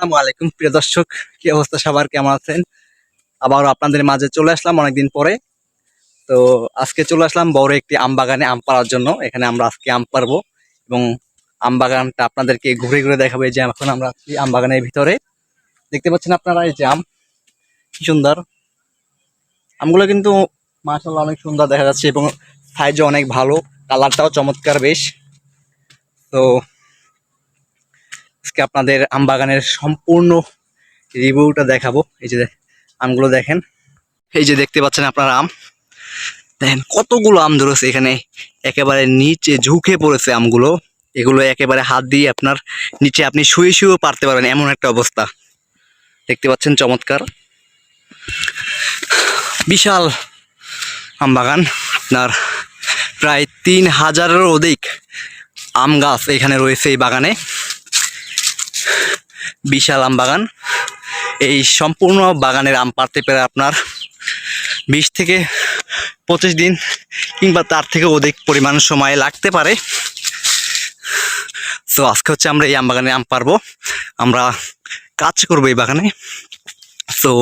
আসসালামু আলাইকুম, প্রিয় দর্শক। কি অবস্থা সবার? কেমন আছেন? আবার আপনাদের মাঝে চলে আসলাম অনেকদিন পরে। তো আজকে চলে আসলাম বড় একটি আম বাগানে আম পাড়ার জন্য। এখানে আমরা আজকে আম পারব এবং আম বাগানটা আপনাদেরকে ঘুরে ঘুরে দেখাবো। যে এখন আমরা আছি আম বাগানের ভিতরে। দেখতে পাচ্ছেন আপনারা এই যে আম? কি সুন্দর। আমগুলো কিন্তু মাশাআল্লাহ অনেক সুন্দর দেখা যাচ্ছে এবং সাইজও অনেক ভালো কালারটাও চমৎকার বেশ। তো আজকে আপনাদের আম বাগানের সম্পূর্ণ রিভিউটা দেখাবো। এই যে আমগুলো দেখেন। এই যে দেখতে পাচ্ছেন আপনার আম। দেখেন, কতগুলো আম ধরেছে এখানে। একেবারে নিচে ঝুঁকে পড়েছে আমগুলো। এগুলো একেবারে হাত দিয়ে আপনার নিচে আপনি শুয়ে শুয়েও পারতে পারবেন, এমন একটা অবস্থা। দেখতে পাচ্ছেন চমৎকার। বিশাল আম বাগান আপনার প্রায় তিন হাজারেরও অধিক আম গাছ এখানে রয়েছে এই বাগানে। বিশাল আম বাগান। এই সম্পূর্ণ বাগানের আম পাড়তে পেরে আপনার বিশ থেকে পঁচিশ দিন কিংবা তার থেকে অধিক পরিমাণ সময় লাগতে পারে। তো আজকে হচ্ছে আমরা এই আম বাগানে আম পারব আমরা কাজ করব এই বাগানে। তো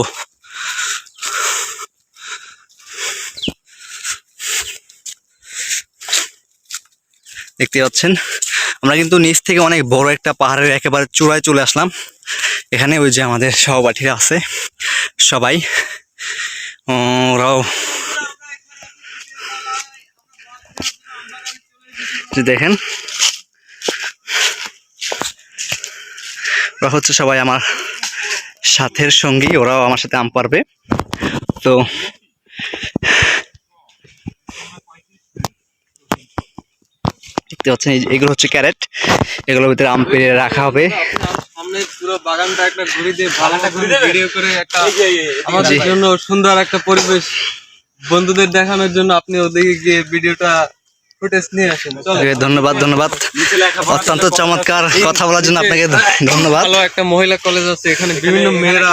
দেখতে পাচ্ছেন আমরা কিন্তু নিচ থেকে অনেক বড় একটা পাহাড়ের একেবারে চূড়ায় চলে আসলাম। এখানে ওই যে আমাদের সহপাঠীরা আছে, সবাই। ওরাও দেখেন, ওরা হচ্ছে সবাই আমার সাথের সঙ্গী, ওরাও আমার সাথে আম পারবে। তো দেখতে পাচ্ছেন এগুলো হচ্ছে ক্যারেট। এগুলোর ভিতরে আম পেড়ে রাখা হবে। সামনে পুরো বাগানটা একটা ঘুরে দিয়ে ভালো করে ভিডিও করে একটা আমাদের জন্য সুন্দর একটা পরিবেশ বন্ধুদের দেখানোর জন্য আপনি ওদিকে গিয়ে ভিডিওটা ফুটেজ নিয়ে আসেন। ধন্যবাদ ধন্যবাদ। অত্যন্ত চমৎকার কথা বলার জন্য আপনাকে ধন্যবাদ। ভালো একটা মহিলা কলেজ আছে এখানে বিভিন্ন মেয়েরা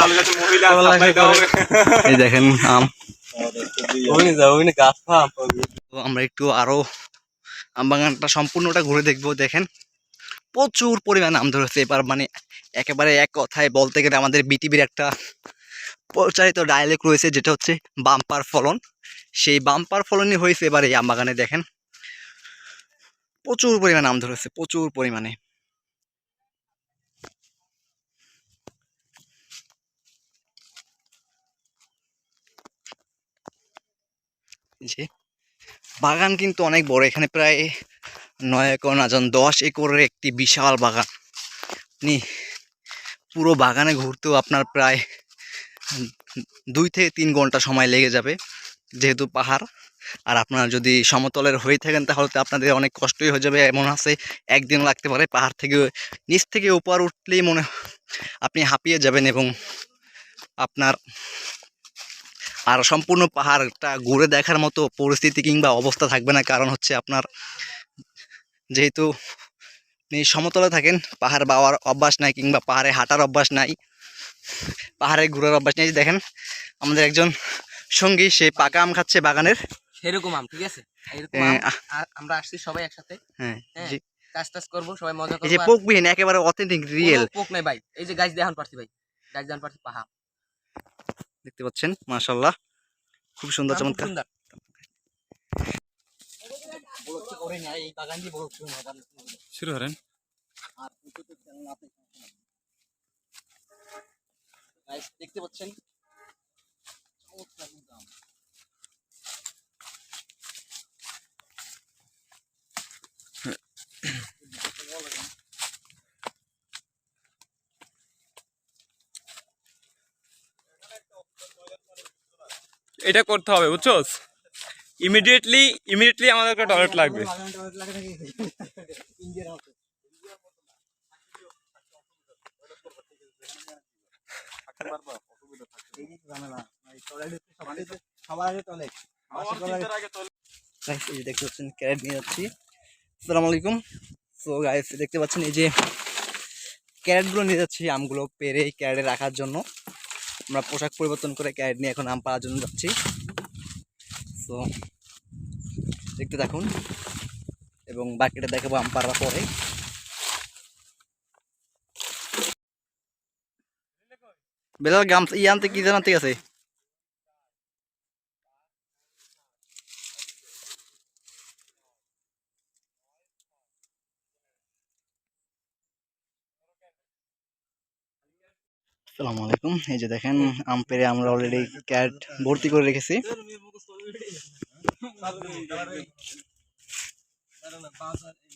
এই দেখেন আম। আমরা একটু আরও আম বাগানটা সম্পূর্ণটা ঘুরে দেখব, দেখেন। প্রচুর পরিমাণে আম ধরেছে এবার মানে একেবারে এক কথায় বলতে গেলে আমাদের বিটিভির একটা প্রচারিত ডায়ালগ রয়েছে, যেটা হচ্ছে বাম্পার ফলন। সেই বাম্পার ফলনই হয়েছে এবার এই আম বাগানে দেখেন। প্রচুর পরিমাণে আম ধরেছে, প্রচুর পরিমাণে। যে বাগান কিন্তু অনেক বড়। এখানে প্রায় নয় একর, না যান দশ একরের একটি বিশাল বাগান। আপনি পুরো বাগানে ঘুরতেও আপনার প্রায় দুই থেকে তিন ঘণ্টা সময় লেগে যাবে, যেহেতু পাহাড়। আর আপনার যদি সমতলের হয়ে থাকেন, তাহলে তো আপনাদের অনেক কষ্টই হয়ে যাবে। এমন আছে, একদিন লাগতে পারে পাহাড় থেকে, নিচ থেকে উপর উঠলেই মনে আপনি হাঁপিয়ে যাবেন এবং আপনার আর সম্পূর্ণ পাহাড়টা ঘুরে দেখার মতো পরিস্থিতি কিংবা অবস্থা থাকবে না কারণ হচ্ছে আপনার যেহেতু আপনি সমতলে থাকেন পাহাড় বাওয়ার অভ্যাস নাই কিংবা পাহাড়ে হাঁটার অভ্যাস নাই পাহাড়ে ঘোরার অভ্যাস নেই। দেখেন আমাদের একজন সঙ্গী সে পাকা আম খাচ্ছে বাগানের। সেরকম আম ঠিক আছে? হ্যাঁ, আমরা আসছি সবাই একসাথে। হ্যাঁ হ্যাঁ, কাজ টাজ করব সবাই মজা এই যে পোকবিহীন একেবারে অথেন্টিক রিয়েল পোক নাই ভাই। এই যে গাছ দেখান পারছি ভাই। গাছ দেখান পারছি পাহা দেখতে পাচ্ছেন মাশাল্লাহ খুব সুন্দর চমৎকার। সুন্দর। শুরু করেন। দেখতে পাচ্ছেন? এটা করতে হবে, বুঝছোস? ইমিডিয়েটলি ইমিডিয়েটলি আমাদের একটা টয়লেট লাগবে। দেখতে পাচ্ছেন ক্যারেট নিয়ে যাচ্ছি। আলাইকুম। সো গাইস দেখতে পাচ্ছেন, এই যে ক্যারেটগুলো নিয়ে যাচ্ছি, আমগুলো পেরে এই ক্যারেটে রাখার জন্য। আমরা পোশাক পরিবর্তন করে ক্যারেট নিয়ে এখন আম পাড়ার জন্য যাচ্ছি। তো দেখতে দেখুন এবং বাকিটা দেখাবো আম পাড়ার পরে। বেলাল, গামছা আনতে কি জানাতে গেছে? আসসালামু আলাইকুম। এই যে দেখেন আম পেরে আমরা অলরেডি ক্যাট ভর্তি করে রেখেছি।